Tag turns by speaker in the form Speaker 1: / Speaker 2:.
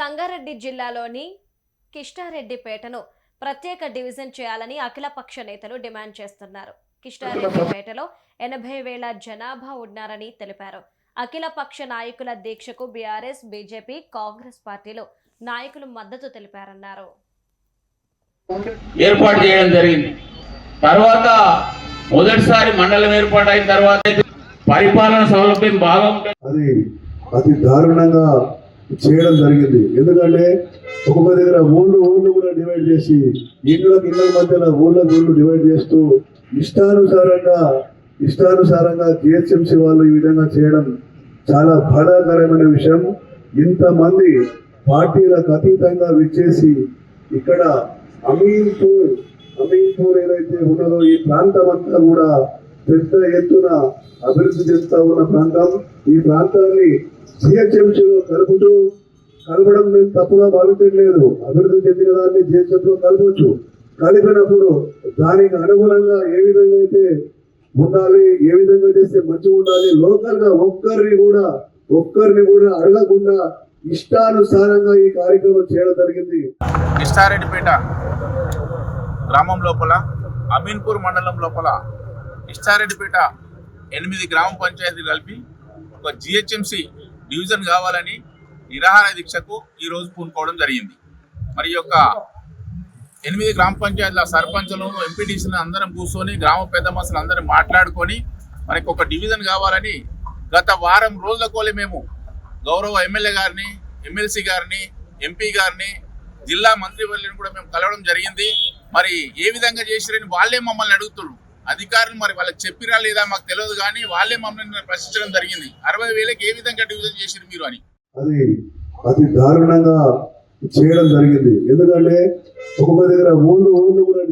Speaker 1: సంగారెడ్డి జిల్లాలోని కిష్టారెడ్డిపేటను ప్రత్యేక డివిజన్ చేయాలని అఖిలపక్ష నేతలు డిమాండ్ చేస్తున్నారు. కిష్టారెడ్డిపేటలో ఎనభై వేల జనాభా ఉన్నారని తెలిపారు. అఖిలపక్ష నాయకుల దీక్షకు బీఆర్ఎస్ బీజేపీ కాంగ్రెస్ పార్టీలు నాయకులు మద్దతు తెలిపారన్నారు.
Speaker 2: ఏర్పాటు చేయడం జరిగింది. తర్వాత మొదటిసారి మండలం ఏర్పాటు అయిన తర్వాత పరిపాలన సౌలభ్యం బాగా ఉంటుంది.
Speaker 3: అది అతి దారుణంగా చేయడం జరిగింది. ఎందుకంటే ఒక్కొక్క దగ్గర ఊళ్ళు ఊళ్ళు కూడా డివైడ్ చేసి ఇళ్ళకి ఇళ్ళ మధ్యన ఊళ్ళకి ఊళ్ళు డివైడ్ చేస్తూ ఇష్టానుసారంగా ఇష్టానుసారంగా జిహెచ్ఎంసీ వాళ్ళు ఈ విధంగా చేయడం చాలా బాధాకరమైన విషయం. ఇంతమంది పార్టీలకు అతీతంగా విచ్చేసి ఇక్కడ అమీన్పూర్ అమీన్పూర్ ఏదైతే ఉన్నదో ఈ ప్రాంతం అంతా కూడా పెద్ద ఎత్తున అభివృద్ధి చెందుతా ఉన్న ప్రాంతం. ఈ ప్రాంతాన్ని జిహెచ్ఎంసీలో కలుపుతూ కలపడం మేము తప్పుగా భావించట్లేదు. అభివృద్ధి చెందిన దాన్ని జిహెచ్ఎంలో కలపవచ్చు కలిపినప్పుడు దానికి అనుగుణంగా ఏ విధంగా అయితే ఉండాలి ఏ విధంగా చేస్తే మంచిగా ఉండాలి లోకల్గా ఒక్కరిని కూడా ఒక్కరిని కూడా అడగకుండా ఇష్టానుసారంగా ఈ కార్యక్రమం చేయడం జరిగింది.
Speaker 4: ఇష్టారెడ్డిపేట గ్రామం లోపల అమీన్పూర్ మండలం లోపల ఇష్టారెడ్డిపేట ఎనిమిది గ్రామ పంచాయతీలు కలిపి ఒక జిహెచ్ఎంసి డివిజన్ కావాలని నిరాహార దీక్షకు ఈరోజు పూనుకోవడం జరిగింది. మరి యొక్క ఎనిమిది గ్రామ పంచాయతీల సర్పంచులు ఎంపీటీసీలు అందరం కూర్చొని గ్రామ పెద్ద మనుషులు అందరం మాట్లాడుకొని మనకి ఒక డివిజన్ కావాలని గత వారం రోజుల కోలే మేము గౌరవ ఎమ్మెల్యే గారిని ఎమ్మెల్సీ గారిని ఎంపీ గారిని జిల్లా మంత్రివర్యులను కూడా మేము కలవడం జరిగింది. మరి ఏ విధంగా చేసిరని వాళ్ళే మమ్మల్ని అడుగుతున్నారు. అధికారులు మరి వాళ్ళకి చెప్పిరా లేదా మాకు తెలియదు కానీ వాళ్ళే మమ్మల్ని ప్రశ్నించడం జరిగింది. అరవై వేలకి ఏ విధంగా డివిజన్ చేసిరు మీరు అని?
Speaker 3: అది అతి దారుణంగా చేయడం జరిగింది. ఎందుకంటే ఒక్కొక్క దగ్గర ఊళ్ళు ఊళ్ళు కూడా